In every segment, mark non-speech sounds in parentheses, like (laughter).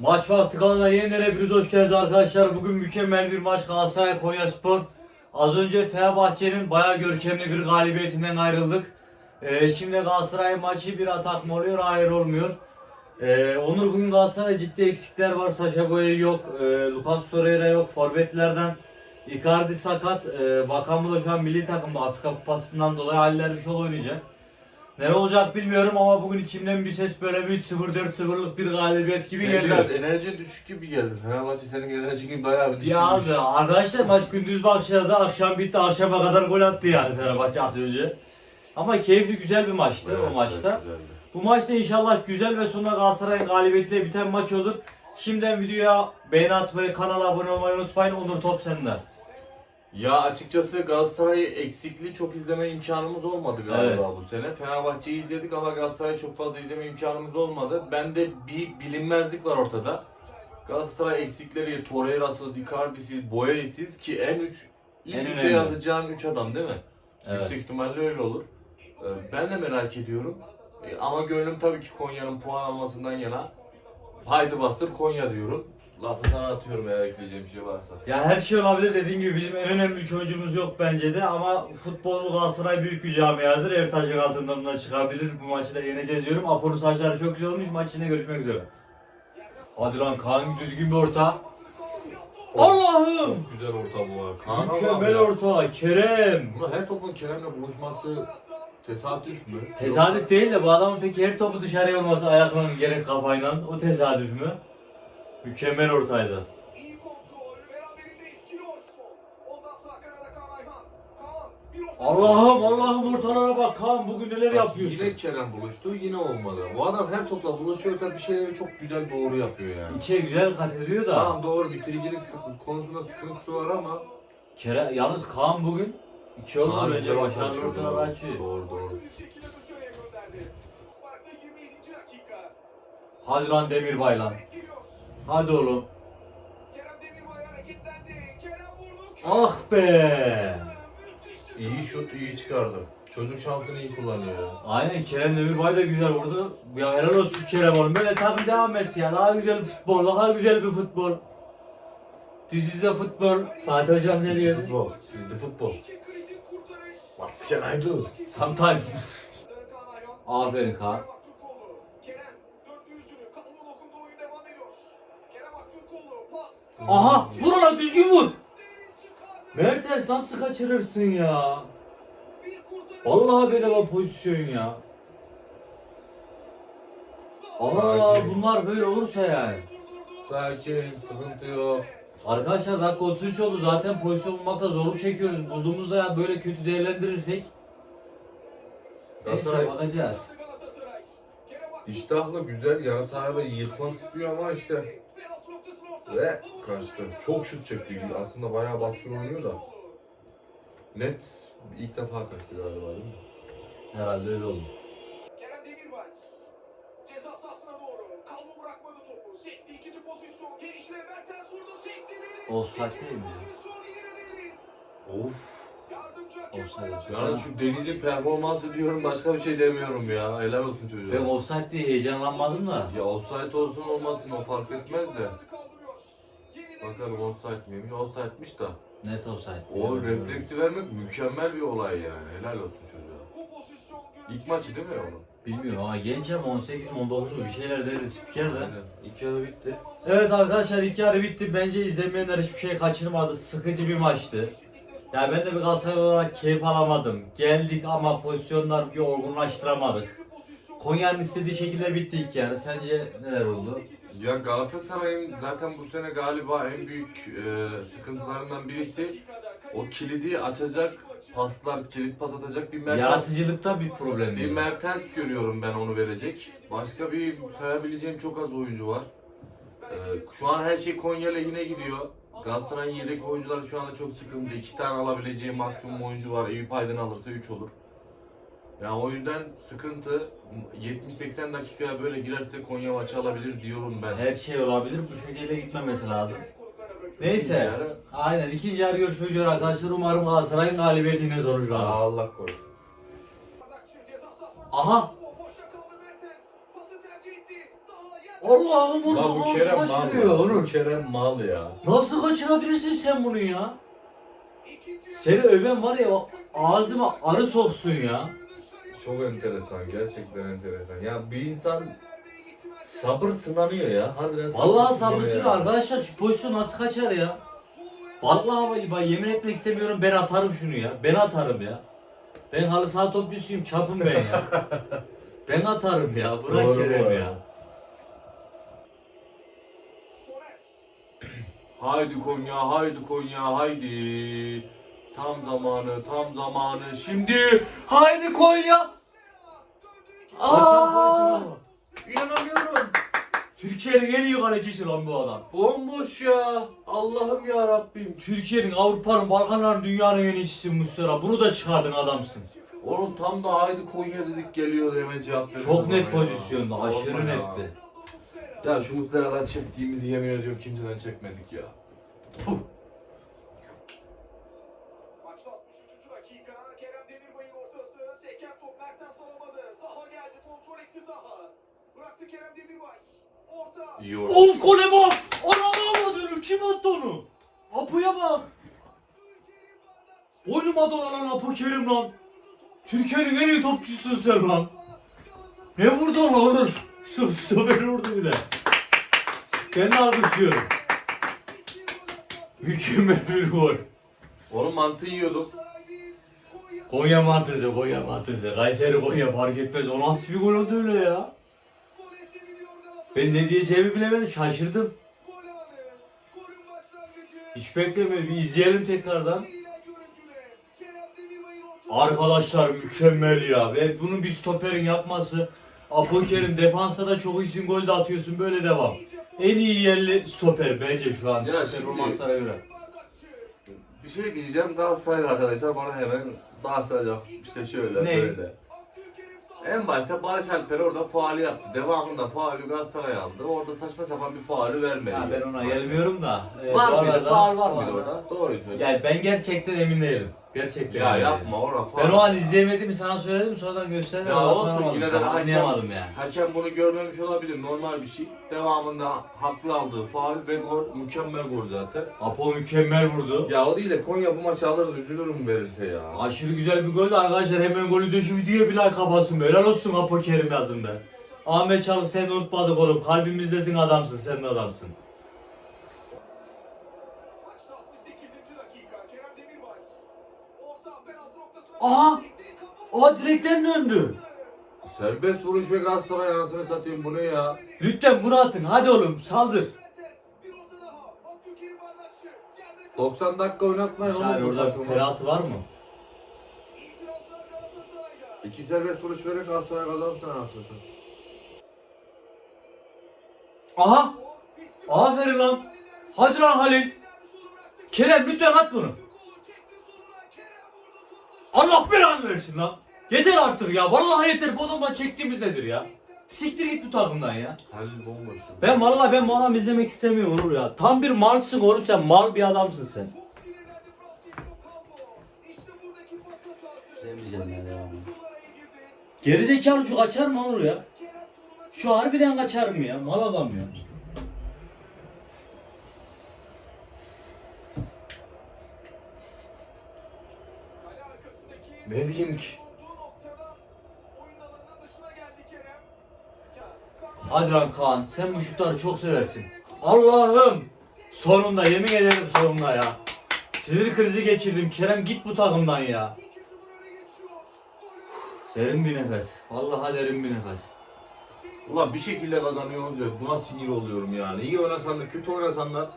Maç vakti kanalına yeniden hepiniz hoş geldiniz arkadaşlar. Bugün mükemmel bir maç Galatasaray Konya Spor. Az önce Fenerbahçe'nin bayağı görkemli bir galibiyetinden ayrıldık. Ee, şimdi Galatasaray maçı bir atak mı oluyor? Hayır olmuyor. Ee, Onur bugün Galatasaray ciddi eksikler var. Saşa Boey yok. Ee, Lucas Torreira yok. Forvetlerden Icardi sakat. Ee, Bakan da şu an milli takımda Afrika Kupası'ndan dolayı Haller bir şey oynayacak. Ne olacak bilmiyorum ama bugün içimden bir ses böyle bir 3-0-4-0'lık bir galibiyet gibi Senin geliyor. biraz enerji düşük gibi geldi. Fenerbahçe senin enerji gibi bayağı bir düşükmüş. Ya abi arkadaşlar maç gündüz başladı akşam bitti akşama kadar gol attı yani Fenerbahçe az önce. Ama keyifli güzel bir maçtı Evet, o maçta. güzeldi. Bu maçta inşallah güzel ve sonunda Galatasaray'ın galibiyetiyle biten maç olur. Şimdiden videoya beğeni atmayı, kanala abone olmayı unutmayın. Onur top sende. Ya açıkçası Galatasaray'ı eksikliği çok izleme imkanımız olmadı galiba Evet. bu sene. Fenerbahçe'yi izledik ama Galatasaray'ı çok fazla izleme imkanımız olmadı. Bende bir bilinmezlik var ortada. Galatasaray eksikleri Torreira'sız, Icardi'siz, Boya'sız ki en üç ilk En üçe önemli. yazacağın üç adam değil mi? Evet. Yüksek ihtimalle öyle olur. Ee, Ben de merak ediyorum. Ee, Ama gönlüm tabii ki Konya'nın puan almasından yana. Haydi bastır Konya diyorum. Lafı sana atıyorum eğer ekleyeceğim bir şey varsa. Ya her şey olabilir dediğim gibi bizim en önemli üç oyuncumuz yok bence de ama futbol Galatasaray büyük bir camiadır. Her taşın altından da çıkabilir. Bu maçı da yeneceğiz diyorum. Apo'nun saçları çok güzel olmuş. Maç yine görüşmek üzere. Hadi lan Kaan düzgün bir orta. Allah'ım! Çok güzel orta bu var. Kaan Mükemmel orta. Kerem. Ulan her topun Kerem'le buluşması tesadüf mü? Tesadüf değil de bu adamın peki her topu dışarıya olması ayakla mı gerek kafayla o tesadüf mü? Mükemmel ortaydı. Allah'ım Allah'ım ortalara bak Kaan bugün neler Bak, yapıyorsun? Yine Kerem buluştu yine olmadı. Bu adam her topla buluşuyorsa bir şeyleri çok güzel doğru yapıyor yani. İçe güzel kat ediyor da. Tamam doğru bitiricilik sıkı- konusunda sıkıntısı var ama Kerem, yalnız Kaan bugün iki oldu Kaan güzel başarılı açıyor, ortalar doğru. açıyor. Doğru doğru. Bir şekilde dışarıya gönderdi. Spark'ta 27. dakika. Hadi lan Demirbay lan. Hadi oğlum. Ah be. İyi şut iyi çıkardı. Çocuk şansını iyi kullanıyor ya. Aynen Kerem Demirbay da güzel vurdu. Ya helal olsun Kerem oğlum. Böyle tabi devam et ya. Daha güzel futbol, daha güzel bir futbol. A futbol. Fatih Hocam ne diyor? Futbol. Bizde futbol. What can I do? Sometimes. Aferin Kaan. Aha vur ona düzgün vur. Mertens nasıl kaçırırsın ya? Vallahi bedava pozisyon ya. Aa bunlar böyle olursa yani. Sakin, sıkıntı yok. Arkadaşlar dakika 33 oldu zaten pozisyon bulmakta zorluk çekiyoruz. Bulduğumuzda ya böyle kötü değerlendirirsek. Neyse Galatasaray bakacağız. İştahlı güzel yarı sahada yıkmak istiyor ama işte. Ve kaçtı. Çok şut çekti. Aslında bayağı baskın oynuyor da. Net ilk defa kaçtı galiba değil mi? Herhalde öyle oldu. Kerem Demirbay. Ceza sahasına doğru. Kalma bırakmadı topu. Sekti ikinci pozisyon. Gelişle Mertens vurdu. Sekti Deniz. Offside değil mi? Of. Yardımcı hakem Offside. Yalnız şu Deniz'in performansı diyorum başka bir şey demiyorum ya. Helal olsun çocuğa. Ben offside diye heyecanlanmadım da. Ya offside olsun olmasın o fark etmez de. Bakalım offside miymiş? Offside'miş da. Net offside. O refleksi vermek mükemmel bir olay yani. Helal olsun çocuğa. İlk maçı değil mi onun? Bilmiyorum ama genç ama 18 mi 19 mu bir şeyler dedi spiker de. Aynen. İlk yarı bitti. Evet arkadaşlar ilk yarı bitti. Bence izlemeyenler hiçbir şey kaçırmadı. Sıkıcı bir maçtı. Ya ben de bir Galatasaray olarak keyif alamadım. Geldik ama pozisyonlar bir olgunlaştıramadık. Konya'nın istediği şekilde bitti ilk yarı. Sence neler oldu? Ya Galatasaray'ın zaten bu sene galiba en büyük e, sıkıntılarından birisi o kilidi açacak paslar, kilit pas atacak bir Mertens. Yaratıcılıkta bir problem Bir yok. Mertens görüyorum ben onu verecek. Başka bir sayabileceğim çok az oyuncu var. E, şu an her şey Konya lehine gidiyor. Galatasaray'ın yedek oyuncuları şu anda çok sıkıntı. İki tane alabileceği maksimum oyuncu var. Eyüp Aydın alırsa 3 olur. Yani o yüzden sıkıntı 70-80 dakikaya böyle girerse Konya maçı alabilir diyorum ben. Her şey olabilir. Bu şekilde gitmemesi lazım. Neyse. yarı- Aynen. ikinci yarı görüşmek üzere arkadaşlar. Umarım Galatasaray'ın galibiyetine sonuçlanır. Allah korusun. Aha. Allah'ım Lan bu nasıl Kerem mal kaçırıyor. Bu Onur? Kerem mal ya. Nasıl kaçırabilirsin sen bunu ya? Seni öven var ya ağzıma arı soksun ya. Çok enteresan. Gerçekten enteresan. Ya bir insan sabır sınanıyor ya. Harbiden sabır Vallahi sınanıyor sabırsız ya. arkadaşlar şu pozisyon nasıl kaçar ya? Vallahi bak yemin etmek istemiyorum ben atarım şunu ya. Ben atarım ya. Ben halı saha topçusuyum çapım ben ya. (laughs) ben atarım ya. Bırak Doğru bu Kerem arada. ya. Haydi Konya, haydi Konya, haydi. Tam zamanı, tam zamanı. Şimdi haydi Konya. Aa! İnanamıyorum. Türkiye'nin en iyi kalecisi lan bu adam. Bomboş ya. Allah'ım ya Rabbim. Türkiye'nin, Avrupa'nın, Balkanların, dünyanın en iyisi Muslera. Bunu da çıkardın adamsın. Oğlum tam da haydi Konya dedik geliyordu hemen cevap verdi Çok bana net ya. pozisyonda, Sorma aşırı ya. netti. Ya şu Muslera'dan çektiğimizi yemin ediyorum kimseden çekmedik ya. Puh. Of gole bak! Anam avradını kim attı onu? Apo'ya bak! Boynuma dolanan Apo Kerim lan. Türkiye'nin en iyi topçusun sen lan. Ne vurdu lan stoperi vurdu bir de. Ben de alkışlıyorum. Mükemmel bir gol. Onun mantı yiyorduk. Konya mantısı, Konya mantısı. Kayseri Konya fark etmez. O nasıl bir gol oldu öyle ya? Ben ne diyeceğimi bilemedim, şaşırdım. Hiç beklemedim. Bir izleyelim tekrardan. Arkadaşlar mükemmel ya. Ve bunu bir stoperin yapması. Apo Kerim defansta da çok iyisin gol de atıyorsun böyle devam. En iyi yerli stoper bence şu an. Ya performanslara göre. Bir şey diyeceğim Galatasaraylı arkadaşlar bana hemen bahsedecek işte şöyle Ne? böyle. En başta Barış Alper orada faali yaptı. Devamında faali Galatasaray aldı. Orada saçma sapan bir faali vermedi. Ya ben ona gelmiyorum da. e, Var mıydı? arada- Faal var bu mıydı arada- orada? Doğru söylüyorsun. Yani ben gerçekten emin değilim. Gerçekten Ya yapma orada faal. Ben o an izleyemediğimi sana söyledim sonradan gösterdim. Ya olsun yine de hakem, anlayamadım yani. hakem bunu görmemiş olabilir normal bir şey. Devamında haklı aldığı faal ve gol mükemmel gol zaten. Apo mükemmel vurdu. Ya o değil de Konya bu maçı alır üzülürüm verirse ya. Aşırı güzel bir gol arkadaşlar. Hemen golü de şu videoya bir like kabasın be. Helal olsun Apo Kerim yazın be. Ahmet Çalık sen unutmadık oğlum. Kalbimizdesin adamsın. Sen de adamsın. Aha! Aa direkten döndü. Serbest vuruş ve Galatasaray anasını satayım bu ne ya? Lütfen bunu atın. Hadi oğlum saldır. Mertens. Bir orta daha. Abdülkerim Bardakçı. Yerde kaldı. 90 dakika oynatmayın Şahin bu orada takımı. penaltı var mı? İki serbest vuruş verin Galatasaray kazansın anasını satayım. Aha! Aferin lan. Hadi lan Halil. Kerem lütfen at bunu. Allah belanı versin lan. Yeter artık ya. Vallahi yeter. Bu adamdan çektiğimiz nedir ya? Siktir git bu takımdan ya. Halil bomboş. Ben vallahi ben bu adamı izlemek istemiyorum Onur ya. Tam bir malsın oğlum sen. Mal bir adamsın sen. Sevmeyeceğim ben ya. Gerizekalı şu kaçar mı Onur ya? Şu harbiden kaçar mı ya? Mal adam ya. Ne diyeyim ki? Hadi lan Kaan. Sen bu şutları çok seversin. Allah'ım. Sonunda yemin ederim sonunda ya. Sinir krizi geçirdim. Kerem git bu takımdan ya. Derin bir nefes. Vallahi derin bir nefes. Ulan bir şekilde kazanıyoruz ya buna sinir oluyorum yani. İyi oynasan da kötü oynasan da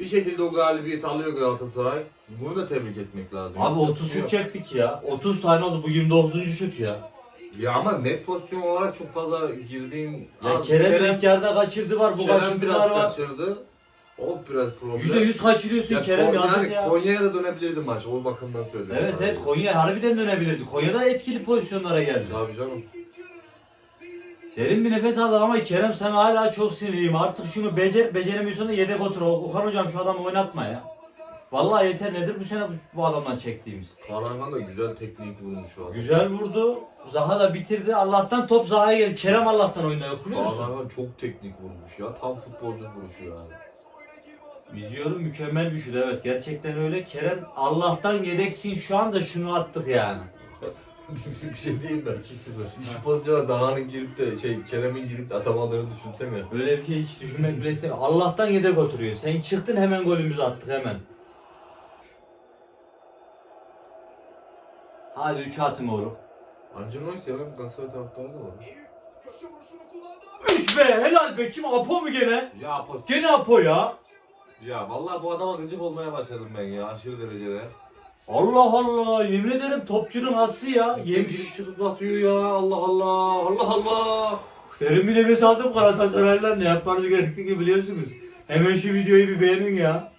bir şekilde o galibiyeti alıyor Galatasaray. Bunu da tebrik etmek lazım. Abi Yapacak 30 bir şey şut yok. çektik ya. 30 tane oldu. Bu 29. şut ya. Ya ama net pozisyon olarak çok fazla girdiğin... Ya Az- Kerem, ilk yarıda kaçırdı var. Bu Kerem kaçırdılar biraz var. kaçırdı. O biraz problem. Yüzde yüz kaçırıyorsun Ya Kerem Kon- yazık yani ya. Konya'ya da dönebilirdi maç o bakımdan söylüyorum. Evet evet Konya harbiden dönebilirdi. Konya'da etkili pozisyonlara geldi. Tabii canım. Derin bir nefes aldı ama Kerem sen hala çok sinirliyim. Artık şunu becer beceremiyorsan da yedek otur. Okan hocam şu adamı oynatma ya. Vallahi yeter nedir bu sene bu, bu adamdan çektiğimiz. Kaan da güzel teknik vurmuş o. Güzel vurdu. Zaha da bitirdi. Allah'tan top Zaha'ya geldi. Kerem Allah'tan oyunda yok biliyor musun? Kaan çok teknik vurmuş ya. Tam futbolcu vuruşu yani. İzliyorum mükemmel bir şut evet gerçekten öyle. Kerem Allah'tan yedeksin şu anda şunu attık yani. (laughs) bir şey diyeyim mi? 2-0. Şu pozisyona Daha'nın girip de şey Kerem'in girip de atamadığını düşünsene. Öyle bir şey hiç düşünmek bile istemiyorum. Allah'tan yedek oturuyor. Sen çıktın hemen golümüzü attık hemen. Hadi 3 atın oğlum. Ancelo'yu seven Galatasaray taraftarı da var. Köşe vuruşunu kullandı. 3 be helal be kim Apo mu gene? Ya pas. Gene Apo ya. Ya vallahi bu adama gıcık olmaya başladım ben ya aşırı derecede. Allah Allah yemin ederim topçunun hası ya. Yemiş. çıkıp atıyor ya Allah Allah Allah Allah. Derin bir nefes aldım Galatasaraylılar ne yapmanız gerektiğini biliyorsunuz. Hemen şu videoyu bir beğenin ya.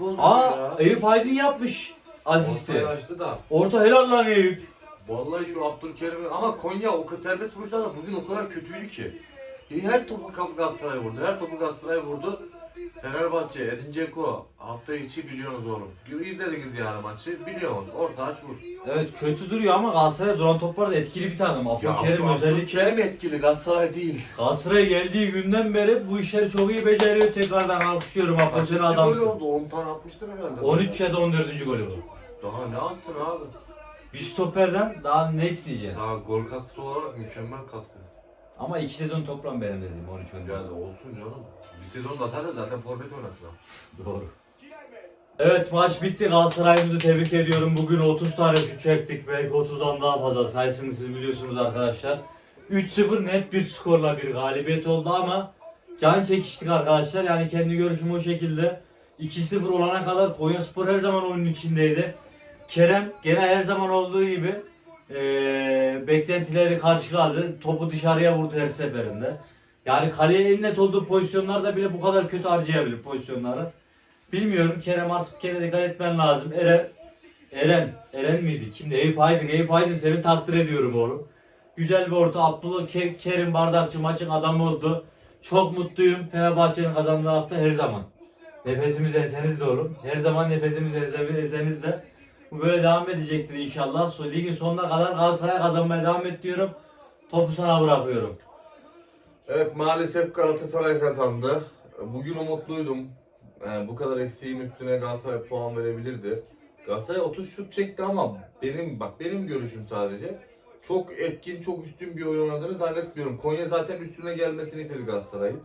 Bozucu Aa ya. Eyüp Aydın yapmış asisti. Ortaya açtı da. Orta helal lan Eyüp. Vallahi şu Abdülkerim'in ama Konya o kadar serbest vuruşlar da bugün o kadar kötüydü ki. Her topu Galatasaray vurdu. Her topu Galatasaray vurdu. Fenerbahçe, Edin Dzeko hafta içi biliyorsunuz oğlum. İzlediniz yani maçı. Biliyorsunuz. Orta aç vur. Evet kötü duruyor ama Galatasaray duran toplarda etkili bir tane. Abdülkerim özellikle Abdülkerim etkili Galatasaray değil. Galatasaray geldiği günden beri bu işleri çok iyi beceriyor. Tekrardan alkışlıyorum Apo sen Kaçıncı adamsın. oldu? 10 tane atmıştır herhalde. 13 ya da 14. golü bu. Daha ne atsın abi? Bir stoperden daha ne isteyeceksin? Daha gol katkısı olarak mükemmel katkı. Ama iki sezon toplam benim dediğim 13 14. Yani olsun canım. Bir sezon da atar da zaten forvet oynasın. (laughs) Doğru. Evet maç bitti. Galatasaray'ımızı tebrik ediyorum. Bugün 30 tane şut çektik. Belki 30'dan daha fazla sayısını siz biliyorsunuz arkadaşlar. 3-0 net bir skorla bir galibiyet oldu ama can çekiştik arkadaşlar. Yani kendi görüşüm o şekilde. 2-0 olana kadar Konyaspor her zaman oyunun içindeydi. Kerem gene her zaman olduğu gibi eee, beklentileri karşıladı. Topu dışarıya vurdu her seferinde. Yani kaleye en net olduğu pozisyonlarda bile bu kadar kötü harcayabilir pozisyonları. Bilmiyorum Kerem artık kere dikkat etmen lazım. Eren, Eren, Eren miydi? Kimdi? Eyüp Aydın. Eyüp Aydın seni takdir ediyorum oğlum. Güzel bir orta. Abdullah Ke- Kerim Bardakçı maçın adamı oldu. Çok mutluyum. Fenerbahçe'nin kazandığı hafta her zaman. Nefesimiz enseniz de oğlum. Her zaman nefesimiz ense- enseniz de. Bu böyle devam edecektir inşallah. Ligin sonuna kadar Galatasaray kazanmaya devam et diyorum. Topu sana bırakıyorum. Evet maalesef Galatasaray kazandı. Bugün umutluydum. Yani bu kadar eksiğin üstüne Galatasaray puan verebilirdi. Galatasaray 30 şut çekti ama benim bak benim görüşüm sadece. Çok etkin, çok üstün bir oyun oynadığını zannetmiyorum. Konya zaten üstüne gelmesini istedi Galatasaray'ın.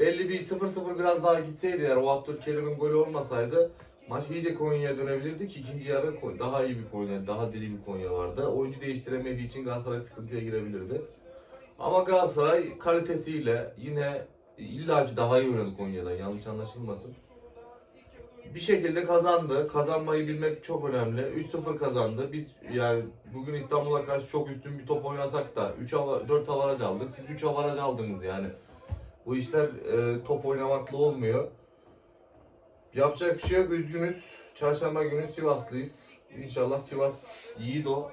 Belli bir 0-0 biraz daha gitseydi eğer o Abdülkerim'in golü olmasaydı maç iyice Konya'ya dönebilirdi ki ikinci yarı daha iyi bir Konya, daha diri bir Konya vardı. Oyuncu değiştiremediği için Galatasaray sıkıntıya girebilirdi. Ama Galatasaray kalitesiyle yine illaki daha iyi oynadı Konya'dan yanlış anlaşılmasın. Bir şekilde kazandı. Kazanmayı bilmek çok önemli. 3-0 kazandı. Biz yani bugün İstanbul'a karşı çok üstün bir top oynasak da 3 hava, 4 avaraj aldık. Siz 3 avaraj aldınız yani. Bu işler e, top oynamakla olmuyor. Yapacak bir şey yok. Üzgünüz. Çarşamba günü Sivaslıyız. İnşallah Sivas yiğit o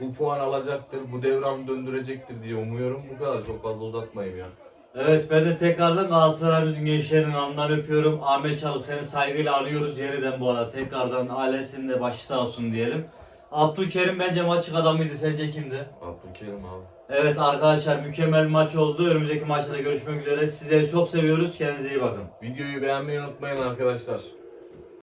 bu puan alacaktır, bu devranı döndürecektir diye umuyorum. Bu kadar çok fazla uzatmayayım ya. Evet ben de tekrardan Galatasaray'ımızın gençlerinin alnından öpüyorum. Ahmet Çalık seni saygıyla anıyoruz yeniden bu arada. Tekrardan ailesinin de başı sağ olsun diyelim. Abdülkerim bence maçın adamıydı. Sence kimdi? Abdülkerim abi. Evet arkadaşlar mükemmel maç oldu. Önümüzdeki maçlarda görüşmek üzere. Sizleri çok seviyoruz. Kendinize iyi bakın. Videoyu beğenmeyi unutmayın arkadaşlar.